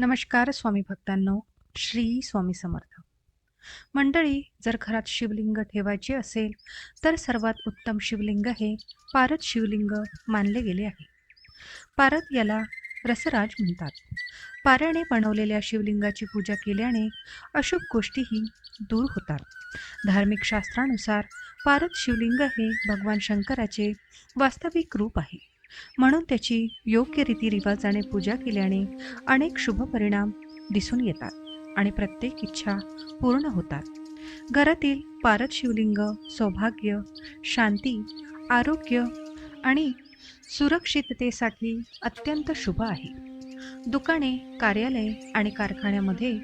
नमस्कार स्वामी भक्तांनो श्री स्वामी समर्थ. मंडळी जर घरात शिवलिंग ठेवायचे असेल तर सर्वात उत्तम शिवलिंग हे पारद शिवलिंग मानले गेले आहे. पारद याला रसराज म्हणतात. पाऱ्याने बनवलेल्या शिवलिंगाची पूजा केल्याने अशुभ गोष्टीही दूर होतात. धार्मिक शास्त्रानुसार पारद शिवलिंग हे भगवान शंकराचे वास्तविक रूप आहे. म्हणून त्याची योग्य रीतिरिवाजाने पूजा केल्याने अनेक शुभ परिणाम दिसून येतात आणि प्रत्येक इच्छा पूर्ण होतात. घरातील पारद शिवलिंग सौभाग्य शांती आरोग्य आणि सुरक्षिततेसाठी अत्यंत शुभ आहे. दुकाने कार्यालय आणि कारखान्यामध्ये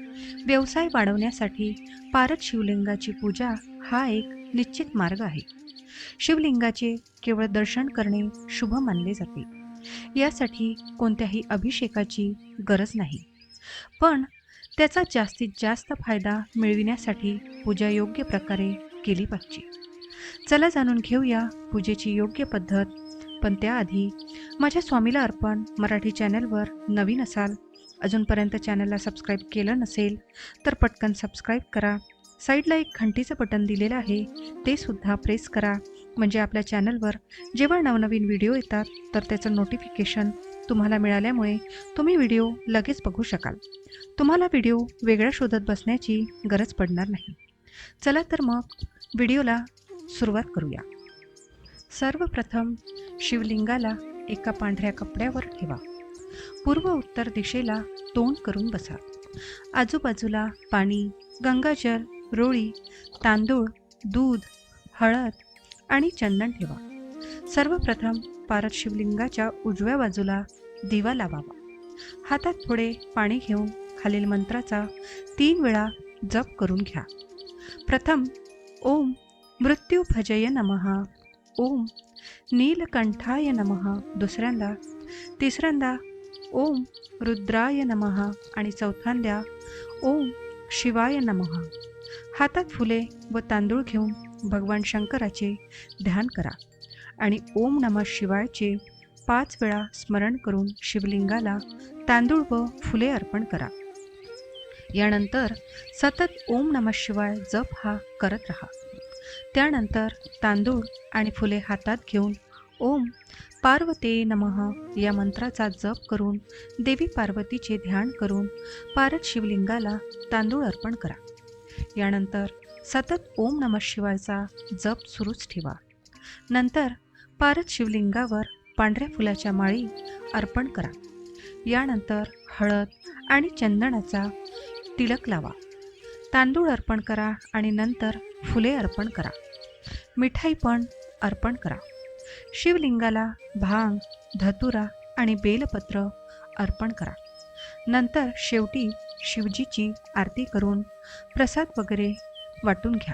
व्यवसाय वाढवण्यासाठी पारद शिवलिंगाची पूजा हा एक निश्चित मार्ग आहे. शिवलिंगाचे केवळ दर्शन करणे शुभ मानले जाते. यासाठी कोणत्याही अभिषेकाची गरज नाही. पण त्याचा जास्तीत जास्त फायदा मिळविण्यासाठी पूजा योग्य प्रकारे केली पाहिजे. चला जाणून घेऊया पूजेची योग्य पद्धत. पण त्याआधी माझ्या स्वामीला अर्पण मराठी चॅनलवर नवीन असाल अजूनपर्यंत चॅनलला सबस्क्राईब केलं नसेल तर पटकन सबस्क्राईब करा. साईडला एक घंटीचं बटन दिलेलं आहे. ते सुद्धा प्रेस करा. म्हणजे आपल्या चॅनलवर जेव्हा नवनवीन व्हिडिओ येतात तर त्याचं नोटिफिकेशन तुम्हाला मिळाल्यामुळे तुम्ही व्हिडिओ लगेच बघू शकाल. तुम्हाला व्हिडिओ वेगळा शोधत बसण्याची गरज पडणार नाही. चला तर मग व्हिडिओला सुरुवात करूया. सर्वप्रथम शिवलिंगाला एका पांढऱ्या कपड्यावर ठेवा. पूर्व उत्तर दिशेला तोंड करून बसा. आजूबाजूला पाणी गंगाजल रोळी तांदूळ दूध हळद आणि चंदन ठेवा. सर्वप्रथम पारत शिवलिंगाच्या उजव्या बाजूला दिवा लावावा. हातात थोडे पाणी घेऊन खालील मंत्राचा तीन वेळा जप करून घ्या. प्रथम ओम मृत्यू भजय नमः. ओम नीलकंठाय नमः. दुसऱ्यांदा तिसऱ्यांदा ओम रुद्राय नमः. आणि चौथ्यांदा ओम शिवाय नमः. हातात फुले व तांदूळ घेऊन भगवान शंकराचे ध्यान करा आणि ओम नमः शिवायचे पाच वेळा स्मरण करून शिवलिंगाला तांदूळ व फुले अर्पण करा. यानंतर सतत ओम नमः शिवाय जप हा करत राहा. त्यानंतर तांदूळ आणि फुले हातात घेऊन ओम पार्वते नमः या मंत्राचा जप करून देवी पार्वतीचे ध्यान करून पारद शिवलिंगाला तांदूळ अर्पण करा. यानंतर सतत ओम नम शिवायचा जप सुरूच ठेवा. नंतर पारद शिवलिंगावर पांढऱ्या फुलाच्या माळी अर्पण करा. यानंतर हळद आणि चंदनाचा तिलक लावा. तांदूळ अर्पण करा आणि नंतर फुले अर्पण करा. मिठाई पण अर्पण करा. शिवलिंगाला भांग धतुरा आणि बेलपत्र अर्पण करा. नंतर शेवटी शिवजीची आरती करून प्रसाद वगैरे वाटून घ्या.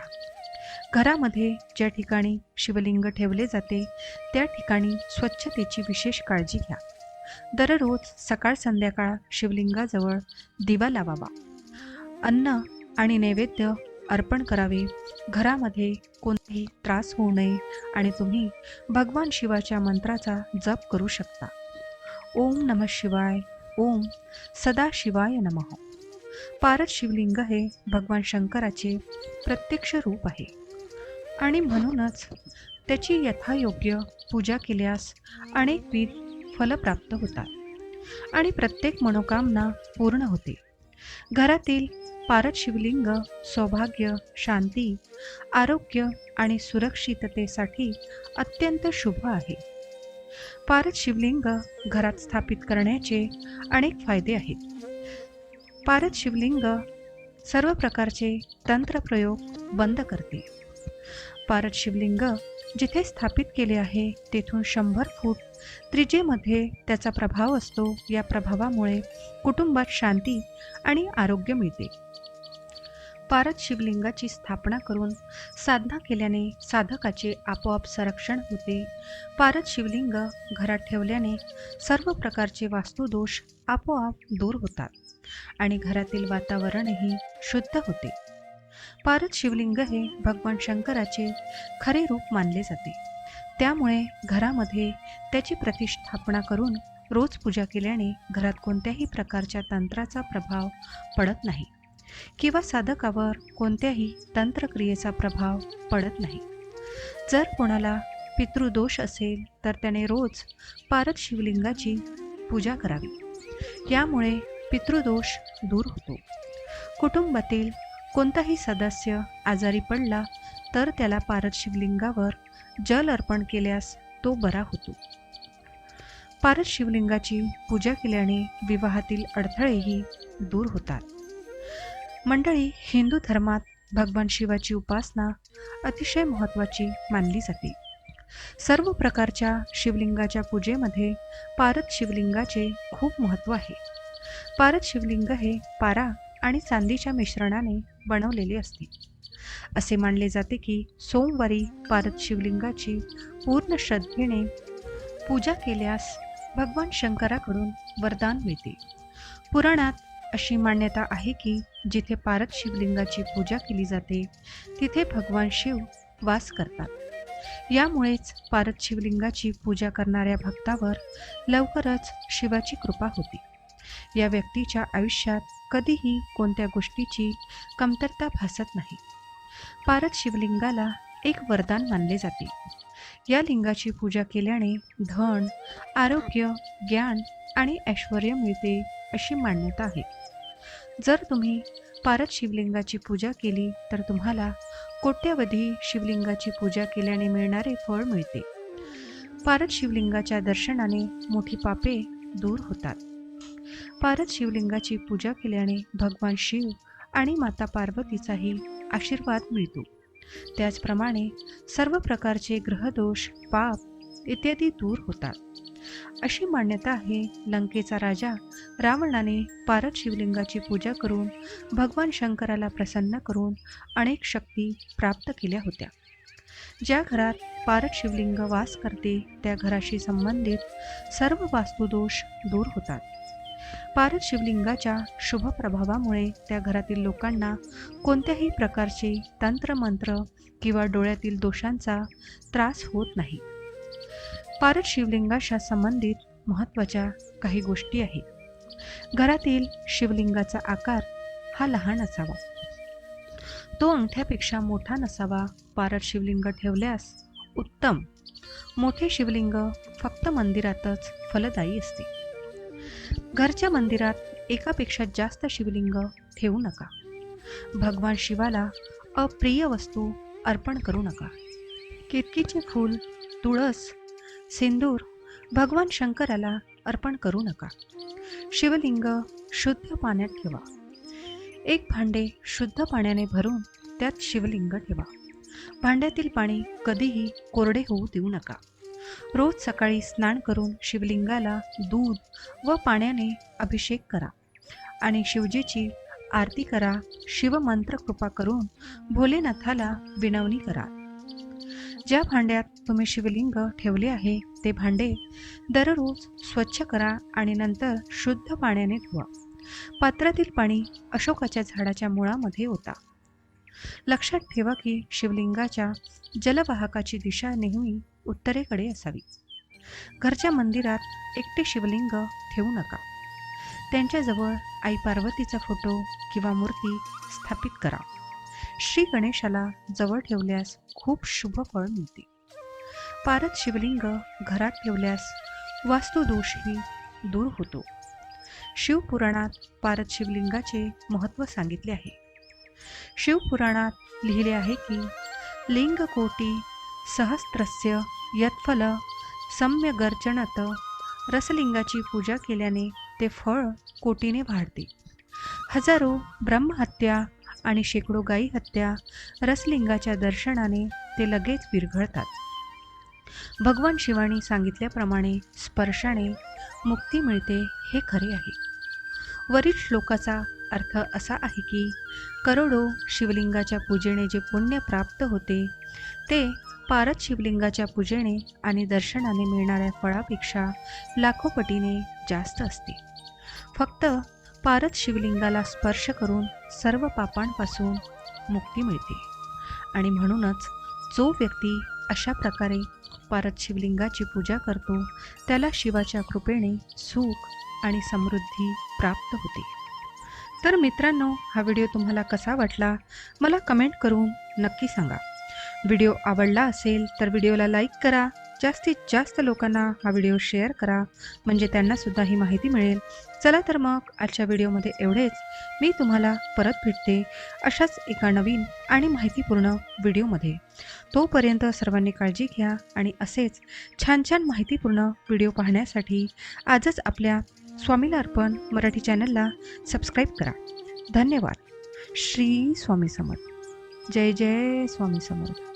घरामध्ये ज्या ठिकाणी शिवलिंग ठेवले जाते त्या ठिकाणी स्वच्छतेची विशेष काळजी घ्या. दररोज सकाळ संध्याकाळ शिवलिंगाजवळ दिवा लावावा. अन्न आणि नैवेद्य अर्पण करावे. घरामध्ये कोणताही त्रास होऊ नये आणि तुम्ही भगवान शिवाच्या मंत्राचा जप करू शकता. ओम नम शिवाय. ओम सदाशिवाय नमः. पारद शिवलिंग हे भगवान शंकराचे प्रत्यक्ष रूप आहे. आणि म्हणूनच त्याची यथायोग्य पूजा केल्यास अनेकविध फल प्राप्त होतात आणि प्रत्येक मनोकामना पूर्ण होते. घरातील पारद शिवलिंग सौभाग्य शांती आरोग्य आणि सुरक्षिततेसाठी अत्यंत शुभ आहे. पारद शिवलिंग घरात स्थापित करण्याचे अनेक फायदे आहेत. पारद शिवलिंग सर्व प्रकारचे तंत्रप्रयोग बंद करते. पारद शिवलिंग जिथे स्थापित केले आहे तेथून शंभर फूट त्रिजेमध्ये त्याचा प्रभाव असतो. या प्रभावामुळे कुटुंबात शांती आणि आरोग्य मिळते. पारद शिवलिंगाची स्थापना करून साधना केल्याने साधकाचे आपोआप संरक्षण होते. पारद शिवलिंग घरात ठेवल्याने सर्व प्रकारचे वास्तुदोष आपोआप दूर होतात. आणि घरातील वातावरणही शुद्ध होते. पारद शिवलिंग हे भगवान शंकराचे खरे रूप मानले जाते. त्यामुळे घरामध्ये त्याची प्रतिष्ठापना करून रोज पूजा केल्याने घरात कोणत्याही प्रकारच्या तंत्राचा प्रभाव पडत नाही किंवा साधकावर कोणत्याही तंत्रक्रियेचा प्रभाव पडत नाही. जर कोणाला पितृदोष असेल तर त्याने रोज पारद शिवलिंगाची पूजा करावी. यामुळे पितृदोष दूर होतो. कुटुंबातील कोणताही सदस्य आजारी पडला तर त्याला पारद शिवलिंगावर जल अर्पण केल्यास तो बरा होतो. पारद शिवलिंगाची पूजा केल्याने विवाहातील अडथळेही दूर होतात. मंडळी हिंदू धर्मात भगवान शिवाची उपासना अतिशय महत्त्वाची मानली जाते. सर्व प्रकारच्या शिवलिंगाच्या पूजेमध्ये पारद शिवलिंगाचे खूप महत्त्व आहे. पारद शिवलिंग हे पारा आणि चांदीच्या मिश्रणाने बनवलेले असते. असे मानले जाते की सोमवारी पारद शिवलिंगाची पूर्ण श्रद्धेने पूजा केल्यास भगवान शंकराकडून वरदान मिळते. पुराणात अशी मान्यता आहे की जिथे पारद शिवलिंगाची पूजा केली जाते तिथे भगवान शिव वास करतात. यामुळेच पारद शिवलिंगाची पूजा करणाऱ्या भक्तावर लवकरच शिवाची कृपा होते. या व्यक्तीच्या आयुष्यात कधीही कोणत्या गोष्टीची कमतरता भासत नाही. पारद शिवलिंगाला एक वरदान मानले जाते. या लिंगाची पूजा केल्याने धन आरोग्य ज्ञान आणि ऐश्वर मिळते अशी मान्यता आहे. जर तुम्ही पारद शिवलिंगाची पूजा केली तर तुम्हाला कोट्यवधी शिवलिंगाची पूजा केल्याने मिळणारे फळ मिळते. पारद शिवलिंगाच्या दर्शनाने मोठी पापे दूर होतात. पारद शिवलिंगाची पूजा केल्याने भगवान शिव आणि माता पार्वतीचाही आशीर्वाद मिळतो. त्याचप्रमाणे सर्व प्रकारचे ग्रहदोष पाप इत्यादी दूर होतात. अशी मान्यता आहे लंकेचा राजा रावणाने पारद शिवलिंगाची पूजा करून भगवान शंकराला प्रसन्न करून अनेक शक्ती प्राप्त केल्या होत्या. ज्या घरात पारद शिवलिंग वास करते त्या घराशी संबंधित सर्व वास्तुदोष दूर होतात. पारद शिवलिंगाच्या शुभ प्रभावामुळे त्या घरातील लोकांना कोणत्याही प्रकारचे तंत्रमंत्र किंवा डोळ्यातील दोषांचा त्रास होत नाही. पारद शिवलिंगाशा संबंधित महत्त्वाच्या काही गोष्टी आहेत. घरातील शिवलिंगाचा आकार हा लहान असावा. तो अंगठ्यापेक्षा मोठा नसावा पारद शिवलिंग ठेवल्यास उत्तम. मोठे शिवलिंग फक्त मंदिरातच फलदायी असते. घरच्या मंदिरात एकापेक्षा जास्त शिवलिंग ठेवू नका. भगवान शिवाला अप्रिय वस्तू अर्पण करू नका. केतकीचे फूल तुळस सिंदूर भगवान शंकराला अर्पण करू नका. शिवलिंग शुद्ध पाण्यात ठेवा. एक भांडे शुद्ध पाण्याने भरून त्यात शिवलिंग ठेवा. भांड्यातील पाणी कधीही कोरडे होऊ देऊ नका. रोज सकाळी स्नान करून शिवलिंगाला दूध व पाण्याने अभिषेक करा. आणि शिवजीची आरती करा शिवमंत्र कृपा करून भोलेनाथाला विनवणी करा. ज्या भांड्यात तुम्ही शिवलिंग ठेवले आहे ते भांडे दररोज स्वच्छ करा आणि नंतर शुद्ध पाण्याने धुवा. पात्रातील पाणी अशोकाच्या झाडाच्या मुळामध्ये होता लक्षात ठेवा की शिवलिंगाच्या जलवाहकाची दिशा नेहमी उत्तरेकडे असावी. घरच्या मंदिरात एकटे शिवलिंग ठेवू नका. त्यांच्याजवळ आई पार्वतीचा फोटो किंवा मूर्ती स्थापित करा. श्री गणेशाला जवळ ठेवल्यास खूप शुभ फळ मिळते. पारत शिवलिंग घरात ठेवल्यास वास्तुदोषही दूर होतो. शिवपुराणात पारत शिवलिंगाचे महत्त्व सांगितले आहे. शिवपुराणात लिहिले आहे की लिंगकोटी सहस्त्रस्य यत्फल गर्जनत रसलिंगाची पूजा केल्याने ते फळ कोटीने वाढते. हजारो ब्रह्महत्या आणि शेकडो गायी हत्या रसलिंगाच्या दर्शनाने ते लगेच विरघळतात. भगवान शिवानी सांगितल्याप्रमाणे स्पर्शाने मुक्ती मिळते हे खरे आहे. वरील श्लोकाचा अर्थ असा आहे की करोडो शिवलिंगाच्या पूजेने जे पुण्य प्राप्त होते ते पारद शिवलिंगाच्या पूजेने आणि दर्शनाने मिळणाऱ्या फळापेक्षा लाखो पटीने जास्त असते. फक्त पारद शिवलिंगाला स्पर्श करून सर्व पापांपासून मुक्ती मिळते. आणि म्हणूनच जो व्यक्ती अशा प्रकारे पारत शिवलिंगाची पूजा करतो त्याला शिवाच्या कृपेने सुख आणि समृद्धी प्राप्त होते. तर मित्रांनो हा व्हिडिओ तुम्हाला कसा वाटला? मला कमेंट करून नक्की सांगा. व्हिडिओ आवडला असेल तर व्हिडिओला लाईक करा. जास्तीत जास्त लोकांना हा व्हिडिओ शेअर करा. म्हणजे त्यांनासुद्धा ही माहिती मिळेल. चला तर मग आजच्या व्हिडिओमध्ये एवढेच. मी तुम्हाला परत भेटते अशाच एका नवीन आणि माहितीपूर्ण व्हिडिओमध्ये. तोपर्यंत सर्वांनी काळजी घ्या आणि असेच छान छान माहितीपूर्ण व्हिडिओ पाहण्यासाठी आजच आपल्या स्वामीला अर्पण मराठी चॅनलला सबस्क्राईब करा. धन्यवाद. श्री स्वामी समर्थ. जय जय स्वामी समर्थ.